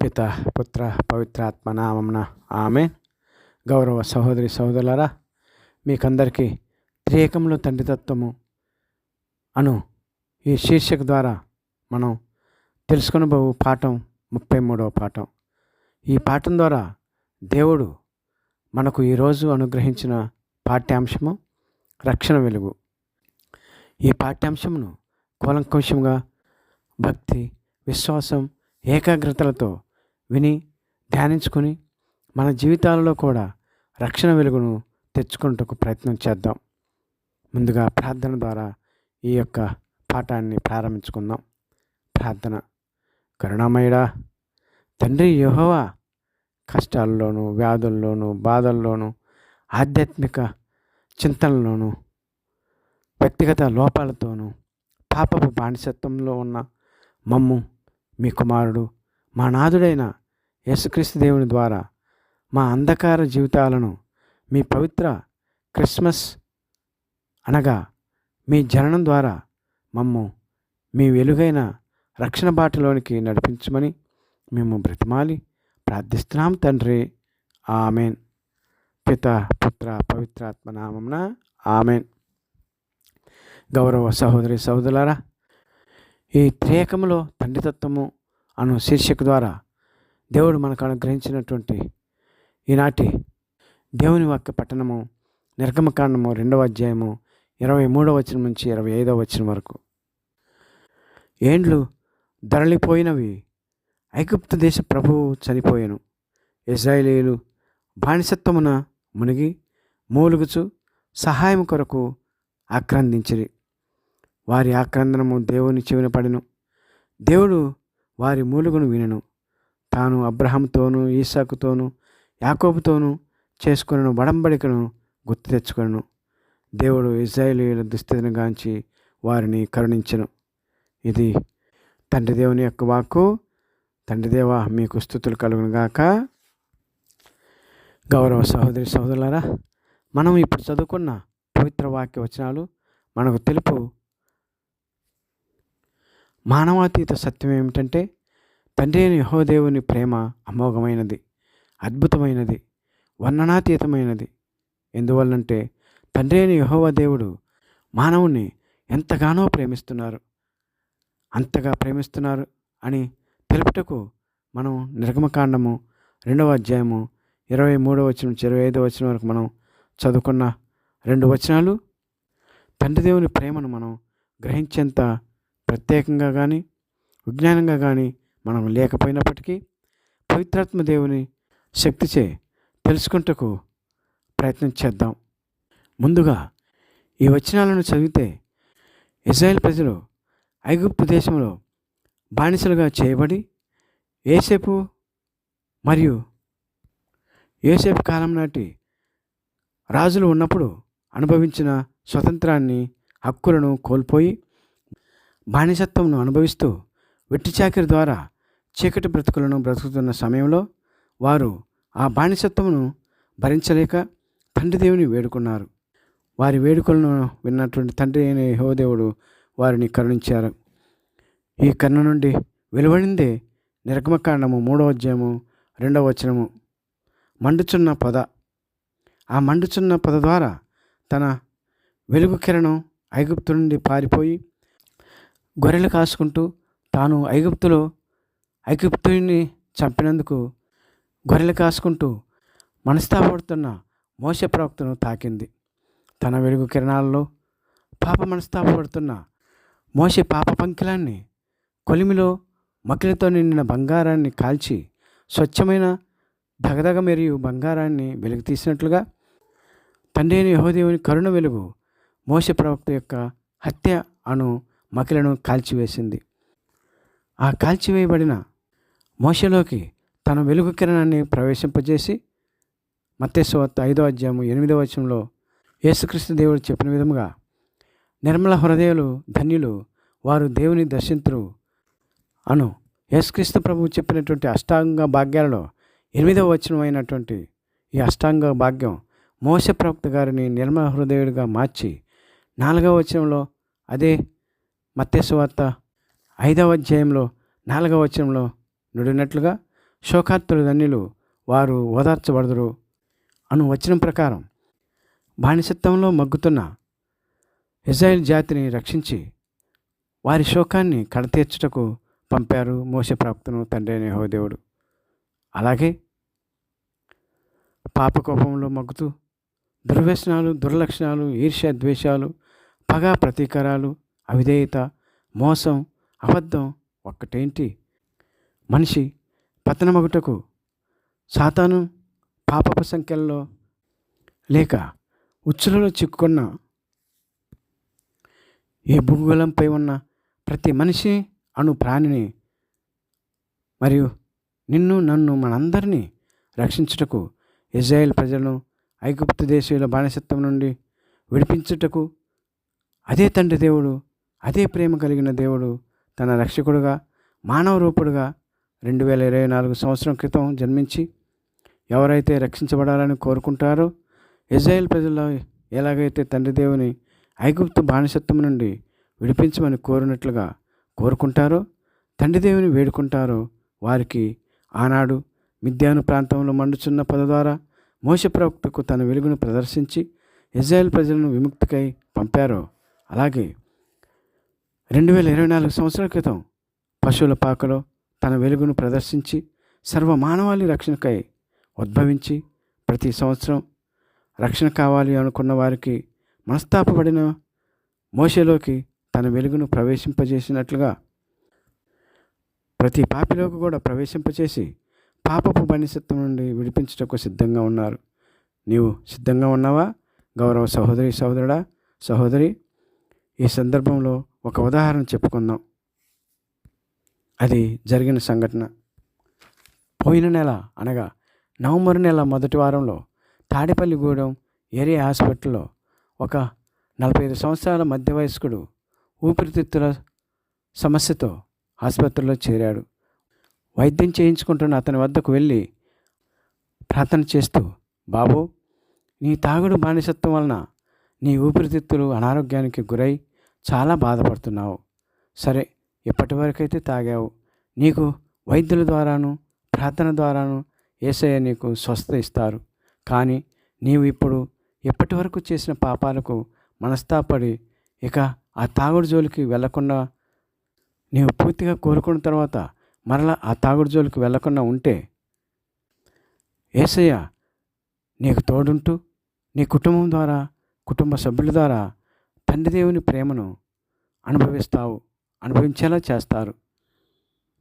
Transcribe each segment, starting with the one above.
పిత పుత్ర పవిత్రాత్మ నామంన ఆమె గౌరవ సహోదరి సహోదరులరా మీకందరికీ త్రియేకంలో తండ్రితత్వము అను ఈ శీర్షిక ద్వారా మనం తెలుసుకొనబోవు పాఠం ముప్పై మూడవ పాఠం ఈ పాఠం ద్వారా దేవుడు మనకు ఈరోజు అనుగ్రహించిన పాఠ్యాంశము రక్షణ వెలుగు ఈ పాఠ్యాంశమును కూలంకంశంగా భక్తి విశ్వాసం ఏకాగ్రతలతో విని ధ్యానించుకొని మన జీవితాలలో కూడా రక్షణ వెలుగును తెచ్చుకుంటకు ప్రయత్నం చేద్దాం. ముందుగా ప్రార్థన ద్వారా ఈ యొక్క పాఠాన్ని ప్రారంభించుకుందాం. ప్రార్థన. కరుణామయుడా తండ్రి యెహోవా కష్టాల్లోనూ వ్యాధుల్లోనూ బాధల్లోనూ ఆధ్యాత్మిక చింతనలోనూ వ్యక్తిగత లోపాలతోనూ పాపపు బానిసత్వంలో ఉన్న మమ్ము మీ కుమారుడు మా నాథుడైన యేసుక్రీస్తు దేవుని ద్వారా మా అంధకార జీవితాలను మీ పవిత్ర క్రిస్మస్ అనగా మీ జననం ద్వారా మమ్ము మీ వెలుగైన రక్షణ బాటలోనికి నడిపించమని మేము బ్రతిమాలి ప్రార్థిస్తున్నాం తండ్రి. ఆమెన్. పిత పుత్ర పవిత్రాత్మ నామమున ఆమెన్. గౌరవ సహోదరి సహోదరులారా ఈ త్రేకములో తండ్రితత్వము అను శీర్షిక ద్వారా దేవుడు మనకు అనుగ్రహించినటువంటి ఈనాటి దేవుని వాక్య పట్టణము నిర్గమకాండము రెండవ అధ్యాయము ఇరవై మూడవ వచనం నుంచి ఇరవై ఐదవ వచనం వరకు. ఏండ్లు ధరలిపోయినవి ఐగుప్తు దేశ ప్రభువు చనిపోయాను. ఇజ్రాయేలీలు బానిసత్వమున మునిగి మూలుగుచు సహాయం కొరకు ఆక్రందించిరి. వారి ఆక్రందనము దేవుని చెవిన పడెను. దేవుడు వారి మూలుగును వినను. తాను అబ్రహంతోనూ ఈసాకుతోనూ యాకోబుతోనూ చేసుకున్న వడంబడికను గుర్తు తెచ్చుకొను దేవుడు ఇజ్రాయేలీల దుస్థితిని గాంచి వారిని కరుణించెను. ఇది తండ్రి దేవుని యొక్క వాక్కు. తండ్రి దేవ మీకు స్థుతులు కలుగునుగాక గౌరవ సహోదరి సహోదరులారా మనం ఇప్పుడు చదువుకున్న పవిత్ర వాక్య వచనాలు మనకు తెలుపు మానవాతీత సత్యం ఏమిటంటే తండ్రి అయిన యహోదేవుని ప్రేమ అమోఘమైనది అద్భుతమైనది వర్ణనాతీతమైనది. ఎందువల్లంటే తండ్రి అయిన యహోవ దేవుడు మానవుణ్ణి ఎంతగానో ప్రేమిస్తున్నారు. అంతగా ప్రేమిస్తున్నారు అని తెలుపుటకు మనం నిర్గమకాండము రెండవ అధ్యాయము ఇరవై మూడవ వచనం నుంచి ఇరవై ఐదవ వచనం వరకు మనం చదువుకున్న రెండు వచనాలు. తండ్రి దేవుని ప్రేమను మనం గ్రహించేంత ప్రత్యేకంగా కానీ విజ్ఞానంగా కానీ మనం లేకపోయినప్పటికీ పవిత్రాత్మ దేవుని శక్తిచే తెలుసుకుంటకు ప్రయత్నం చేద్దాం. ముందుగా ఈ వచనాలను చదివితే ఇజ్రాయెల్ ప్రజలు ఐగుప్తు దేశంలో బానిసలుగా చేయబడి ఏసేపు మరియు ఏసేపు కాలం నాటి రాజులు ఉన్నప్పుడు అనుభవించిన స్వతంత్రాన్ని హక్కులను కోల్పోయి బానిసత్వంను అనుభవిస్తూ వెట్టిచాకిరి ద్వారా చీకటి బ్రతుకులను బ్రతుకుతున్న సమయంలో వారు ఆ బానిసత్వమును భరించలేక తండ్రి దేవుని వేడుకున్నారు. వారి వేడుకలను విన్నటువంటి తండ్రి అయిన యహోదేవుడు వారిని కరుణించారు. ఈ కరుణ నుండి వెలువడిందే నిర్గమకాండము మూడవ అధ్యాయము రెండవ వచనము. మండుచున్న పొద. ఆ మండుచున్న పొద ద్వారా తన వెలుగు కిరణం ఐగుప్తు నుండి పారిపోయి గొర్రెలు కాసుకుంటూ తాను ఐగుప్తులో ఐగుప్తుని చంపినందుకు గొర్రెలు కాసుకుంటూ మనస్తాపడుతున్న మోస ప్రవక్తను తాకింది. తన వెలుగు కిరణాలలో పాప మనస్తాపడుతున్న మోసే పాప పంకిలాన్ని కొలిమిలో మకిలితో నిండిన బంగారాన్ని కాల్చి స్వచ్ఛమైన దగదగ మరియు బంగారాన్ని వెలుగు తీసినట్లుగా తండ్రి అయిన యహోదేవుని కరుణ వెలుగు మోస ప్రవక్త యొక్క హత్య అను మకిలను కాల్చివేసింది. ఆ కాల్చివేయబడిన మోసలోకి తన వెలుగు కిరణాన్ని ప్రవేశింపజేసి మత్తేశ్వత ఐదో అధ్యాయము ఎనిమిదో వచనంలో యేసుక్రీస్తు దేవుడు చెప్పిన విధముగా నిర్మల హృదయాలు ధన్యులు వారు దేవుని దర్శింతురు అను. యేసుక్రీస్తు ప్రభువు చెప్పినటువంటి అష్టాంగ భాగ్యాలలో ఎనిమిదవ వచనమైనటువంటి ఈ అష్టాంగ భాగ్యం మోస ప్రవక్త గారిని నిర్మల హృదయుడిగా మార్చి నాలుగవ వచనంలో అదే మత్తేసు ఐదవ అధ్యాయంలో నాలుగవ వచనంలో నుడినట్లుగా శోకార్తులు ధన్యులు వారు ఓదార్చబడదురు. అను వచనం ప్రకారం బానిసత్వంలో మగ్గుతున్న ఇజ్రాయెల్ జాతిని రక్షించి వారి శోకాన్ని కడతీర్చుటకు పంపారు మోస ప్రాప్తను తండ్రి అనే దేవుడు. అలాగే పాపకోపంలో మగ్గుతూ దుర్వ్యసనాలు దుర్లక్షణాలు ఈర్ష్య ద్వేషాలు పగ ప్రతీకారాలు అవిధేయత మోసం అబద్ధం ఒక్కటేంటి? మనిషి పతనమగుటకు సాతాను పాపపు సంఖ్యల్లో లేక ఉచ్చులలో చిక్కుకున్న ఈ భూగోళంపై ఉన్న ప్రతి మనిషి అను ప్రాణిని మరియు నిన్ను నన్ను మనందరినీ రక్షించుటకు ఇజ్రాయెల్ ప్రజలను ఐగుప్తు దేశీయుల బానిసత్వం నుండి విడిపించుటకు అదే తండ్రి దేవుడు అదే ప్రేమ కలిగిన దేవుడు తన రక్షకుడుగా మానవ రూపుడుగా రెండు వేల ఇరవై నాలుగు సంవత్సరం క్రితం జన్మించి ఎవరైతే రక్షించబడాలని కోరుకుంటారో ఇజ్రాయెల్ ప్రజల్లో ఎలాగైతే తండ్రి దేవుని ఐగుప్తు బానిసత్వం నుండి విడిపించమని కోరినట్లుగా కోరుకుంటారో తండ్రి దేవుని వేడుకుంటారో వారికి ఆనాడు మిద్యాను ప్రాంతంలో మండుచున్న పద ద్వారా మోస ప్రవక్తకు తన వెలుగును ప్రదర్శించి ఇజ్రాయెల్ ప్రజలను విముక్తికై పంపారో. అలాగే రెండు వేల ఇరవై నాలుగు సంవత్సరాల క్రితం పశువుల పాకలో తన వెలుగును ప్రదర్శించి సర్వ మానవాళి రక్షణకై ఉద్భవించి ప్రతి సంవత్సరం రక్షణ కావాలి అనుకున్న వారికి మనస్తాపబడిన మోసలోకి తన వెలుగును ప్రవేశింపజేసినట్లుగా ప్రతి పాపిలోకి కూడా ప్రవేశింపచేసి పాపపు బనిసత్వం నుండి విడిపించుటకు సిద్ధంగా ఉన్నారు. నీవు సిద్ధంగా ఉన్నావా? గౌరవ సహోదరి సహోదరుడా సహోదరి ఈ సందర్భంలో ఒక ఉదాహరణ చెప్పుకుందాం. అది జరిగిన సంఘటన. పోయిన నెల అనగా నవంబర్ నెల మొదటి వారంలో తాడేపల్లిగూడెం ఏరియా హాస్పిటల్లో ఒక నలభై ఐదు సంవత్సరాల మధ్య వయస్కుడు ఊపిరితిత్తుల సమస్యతో ఆసుపత్రిలో చేరాడు. వైద్యం చేయించుకుంటున్న అతని వద్దకు వెళ్ళి ప్రార్థన చేస్తూ బాబు నీ తాగుడు బానిసత్వం వలన నీ ఊపిరితిత్తులు అనారోగ్యానికి గురై చాలా బాధపడుతున్నావు. సరే ఇప్పటి వరకైతే తాగావు నీకు వైద్యుల ద్వారాను ప్రార్థన ద్వారాను ఏసయ్య నీకు స్వస్థత ఇస్తారు. కానీ నీవు ఇప్పుడు ఇప్పటి వరకు చేసిన పాపాలకు మనస్తాపడి ఇక ఆ తాగుడు జోలికి వెళ్ళకుండా నీవు పూర్తిగా కోరుకున్న తర్వాత మరలా ఆ తాగుడు జోలికి వెళ్ళకుండా ఉంటే ఏసయ్య నీకు తోడుంటూ నీ కుటుంబం ద్వారా కుటుంబ సభ్యుల ద్వారా తండ్రి దేవుని ప్రేమను అనుభవిస్తావు అనుభవించేలా చేస్తారు.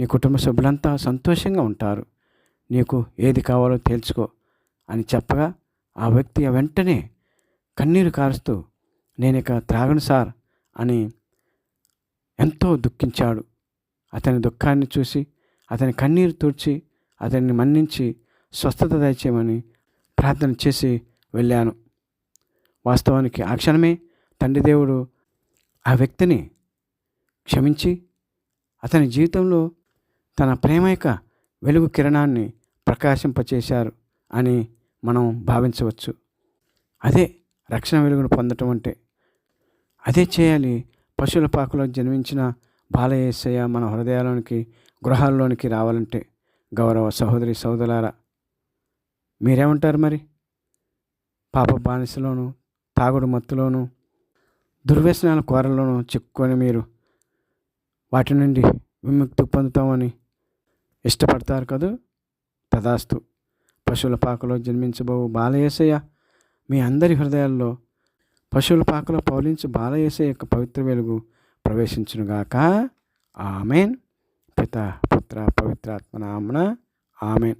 నీ కుటుంబ సభ్యులంతా సంతోషంగా ఉంటారు. నీకు ఏది కావాలో తేల్చుకో అని చెప్పగా ఆ వ్యక్తి వెంటనే కన్నీరు కారుస్తూ నేను ఇక త్రాగను సార్ అని ఎంతో దుఃఖించాడు. అతని దుఃఖాన్ని చూసి అతని కన్నీరు తుడిచి అతన్ని మన్నించి స్వస్థత దయచేయమని ప్రార్థన చేసి వెళ్ళాను. వాస్తవానికి ఆ క్షణమే తండ్రి దేవుడు ఆ వ్యక్తిని క్షమించి అతని జీవితంలో తన ప్రేమ యొక్క వెలుగు కిరణాన్ని ప్రకాశింపచేశారు అని మనం భావించవచ్చు. అదే రక్షణ వెలుగును పొందటం అంటే అదే చేయాలి. పశువుల పాకలో జన్మించిన బాలయేసయ్య మన హృదయాల్లోనికి గృహాల్లోనికి రావాలంటే గౌరవ సహోదరి సహోదరులారా మీరేమంటారు మరి? పాప బానిసలోను తాగుడు మత్తులోనూ దుర్వ్యసనాల కోరల్లోనూ చిక్కుకొని మీరు వాటి నుండి విముక్తి పొందుతామని ఇష్టపడతారు కదూ? తదాస్తు. పశువుల పాకలో జన్మించబోవు బాలయేసయ్య మీ అందరి హృదయాల్లో పశువుల పాకలో పౌలించి బాలయేసయ్య యొక్క పవిత్ర వెలుగు ప్రవేశించునుగాక. ఆమెన్. పిత పుత్ర పవిత్రాత్మ నామన ఆమెన్.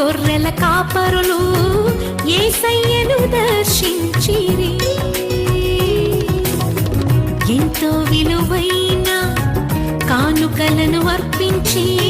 గొర్రెల కాపరులు ఏసయ్యను దర్శించిరి. ఎంతో విలువైన కానుకలను అర్పించి